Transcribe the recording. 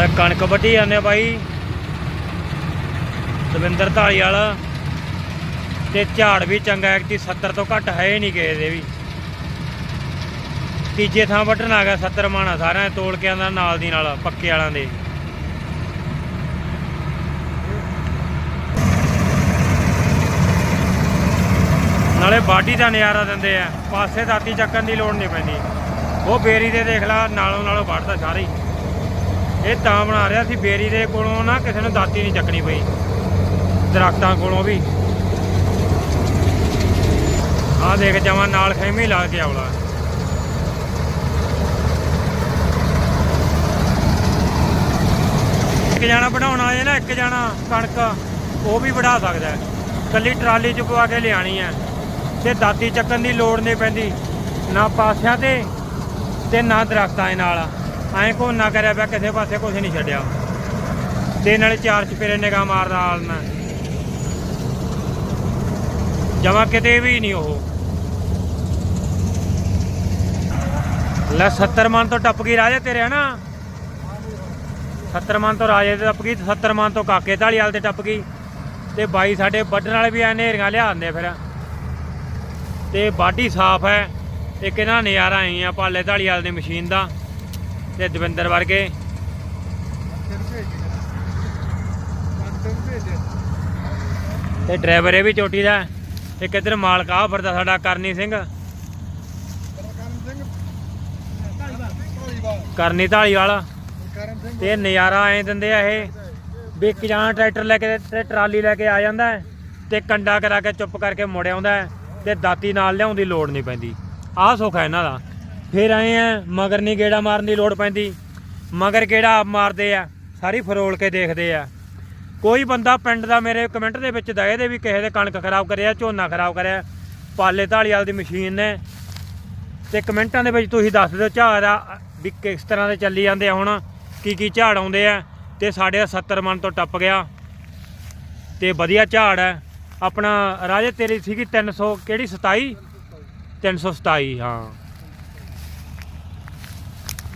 ਲੈ ਕਣਕ ਵੱਢੀ ਜਾਂਦੇ ਆ ਬਾਈ। ਦਵਿੰਦਰ ਧਾਲੀ ਵਾਲਾ ਤੇ ਝਾੜ ਵੀ ਚੰਗਾ ਐਕਟੀ 70 ਤੋਂ ਘੱਟ ਹੈ ਨਹੀਂ ਕਿਸੇ ਦੇ ਵੀ। ਤੀਜੇ ਥਾਂ ਵੱਢਣ ਆ ਗਿਆ 70 ਮਾਣਾ ਸਾਰਿਆਂ ਦੇ ਤੋਲ ਕੇ ਆਂਦਾ ਨਾਲ ਦੀ ਨਾਲ ਪੱਕੇ ਵਾਲਾਂ ਦੇ। ਨਾਲੇ ਬਾਡੀ ਦਾ ਨਜ਼ਾਰਾ ਦਿੰਦੇ ਆ, ਪਾਸੇ ਦਾਤੀ ਚੱਕਣ ਦੀ ਲੋੜ ਨਹੀਂ ਪੈਂਦੀ। ਉਹ ਬੇਰੀ ਦੇ ਦੇਖ ਲਾ, ਨਾਲੋਂ ਨਾਲੋਂ ਵੱਢਦਾ ਸਾਰੇ ਇਹ ਤਾਂ ਬਣਾ ਰਿਹਾ ਸੀ ਬੇਰੀ ਦੇ ਕੋਲੋਂ ਨਾ, ਕਿਸੇ ਨੂੰ ਦਾਤੀ ਨਹੀਂ ਚੱਕਣੀ ਪਈ। ਦਰਖਤਾਂ ਕੋਲੋਂ ਵੀ। ਆਹ ਦੇਖ ਜਮਾਂ ਨਾਲ ਖੈਮੀ ਲਾ ਕੇ ਆਉਣਾ। ਇੱਕ ਜਾਣਾ ਬਣਾਉਣਾ ਵਾਲੇ ਨਾ, ਇੱਕ ਜਾਣਾ ਕਣਕ, ਉਹ ਵੀ ਵਧਾ ਸਕਦਾ। ਹੈ। ਕੱਲੀ ਟਰਾਲੀ ਚ ਪਵਾ ਕੇ ਲਿਆਣੀ ਹੈ। ਤੇ ਦਾਤੀ ਚੱਕਣ ਦੀ ਲੋੜ ਨਹੀਂ ਪੈਂਦੀ। ਨਾ ਪਾਸਿਆਂ ਤੇ ਤੇ ਨਾ ਦਰਖਤਾਂ ਦੇ ਨਾਲ। ਐਂ ਕੋ ਨਾ ਕਰਿਆ ਪਿਆ, ਕਿਸੇ ਪਾਸੇ ਕੁਝ ਨਹੀਂ ਛੱਡਿਆ। ਤੇ ਨਾਲੇ ਚਾਰ ਚਪੇਰੇ ਨਿਗਾਹ ਮਾਰਦਾ ਹਾਲ ਨਾ ਜਮਾ ਕਿਤੇ ਵੀ ਨਹੀਂ ਉਹ। ਲੈ 70 ਮਨ ਤੋਂ ਟੱਪ ਗਈ ਰਾਜੇ ਤੇਰੇ, ਹਨਾ? 70 ਮਨ ਤੋਂ ਰਾਜੇ ਤੇ ਟੱਪ ਗਈ, ਤੇ 70 ਮਨ ਤੋਂ ਕਾਕੇ ਢਾਲੀ ਵਾਲ ਤੇ ਟੱਪ ਗਈ। ਤੇ ਬਾਈ ਸਾਡੇ ਵੱਢਣ ਵਾਲੇ ਵੀ ਆ ਨੇਰੀਆਂ ਲਿਆਉਂਦੇ ਫਿਰ। ਤੇ ਬਾਡੀ ਸਾਫ਼ ਹੈ, ਇੱਕ ਇਹਨਾਂ ਨਜ਼ਾਰਾ ਆਈ ਆ, ਪਾਲੇ ਢਾਲੀ ਵਾਲ ਦੀ ਮਸ਼ੀਨ ਦਾ। ਤੇ ਦਵਿੰਦਰ ਵਰਗੇ। ਤੇ ਡਰਾਈਵਰ ਇਹ ਵੀ ਚੋਟੀ ਦਾ ਹੈ। ਇੱਕ ਮਾਲਕ ਆ ਫਿਰਦਾ ਸਾਡਾ ਕਰਨੀ ਸਿੰਘ। ਕਰਨੀ ਢਾਲੀ ਵਾਲਾ ਤੇ ਨਜ਼ਾਰਾ ਐ ਦਿੰਦੇ ਆ ਇਹ, ਵੀ ਇੱਕ ਜਾਣਾ ਟਰੈਕਟਰ ਲੈ ਕੇ ਤੇ ਟਰਾਲੀ ਲੈ ਕੇ ਆ ਜਾਂਦਾ ਹੈ ਤੇ ਕੰਡਾ ਕਰਾ ਕੇ ਚੁੱਪ ਕਰਕੇ ਮੁੜ ਆਉਂਦਾ ਤੇ ਦਾਤੀ ਨਾਲ ਲਿਆਉਣ ਦੀ ਲੋੜ ਨਹੀਂ ਪੈਂਦੀ। ਆਹ ਸੁੱਖ ਹੈ ਇਹਨਾਂ ਦਾ। ਫਿਰ ਆਏ ਆ, ਮਗਰ ਨਹੀਂ ਗੇੜਾ ਮਾਰਨ ਦੀ ਲੋੜ ਪੈਂਦੀ। ਮਗਰ ਕਿਹੜਾ ਆਪ ਮਾਰਦੇ ਆ? ਸਾਰੀ ਫਰੋਲ ਕੇ ਦੇਖਦੇ ਆ। ਕੋਈ ਬੰਦਾ ਪਿੰਡ ਦਾ ਮੇਰੇ ਕਮੈਂਟ ਦੇ ਵਿੱਚ ਦਏ ਦੇ ਵੀ ਕਿਸੇ ਦੇ ਕਣਕ ਖਰਾਬ ਕਰਿਆ, ਝੋਨਾ ਖਰਾਬ ਕਰਿਆ, ਪਾਲੇ ਢਾਲੀ ਵਾਲ ਦੀ ਮਸ਼ੀਨ ਨੇ। ਤੇ ਕਮੈਂਟਾਂ ਦੇ ਵਿੱਚ ਤੁਸੀਂ ਦੱਸ ਦਿਓ ਝਾੜ ਆ, ਵੀ ਕਿਸ ਤਰ੍ਹਾਂ ਦੇ ਚੱਲੀ ਜਾਂਦੇ ਆ ਹੁਣ, ਕੀ ਕੀ ਝਾੜ ਆਉਂਦੇ ਆ। ਤੇ ਸਾਡੇ 70 ਮਨ ਤੋਂ ਟੱਪ ਗਿਆ। ਤੇ ਵਧੀਆ ਝਾੜ ਹੈ ਆਪਣਾ ਰਾਜੇ ਤੇਰੀ ਸੀਗੀ 300 ਕਿਹੜੀ 27 327 ਹਾਂ।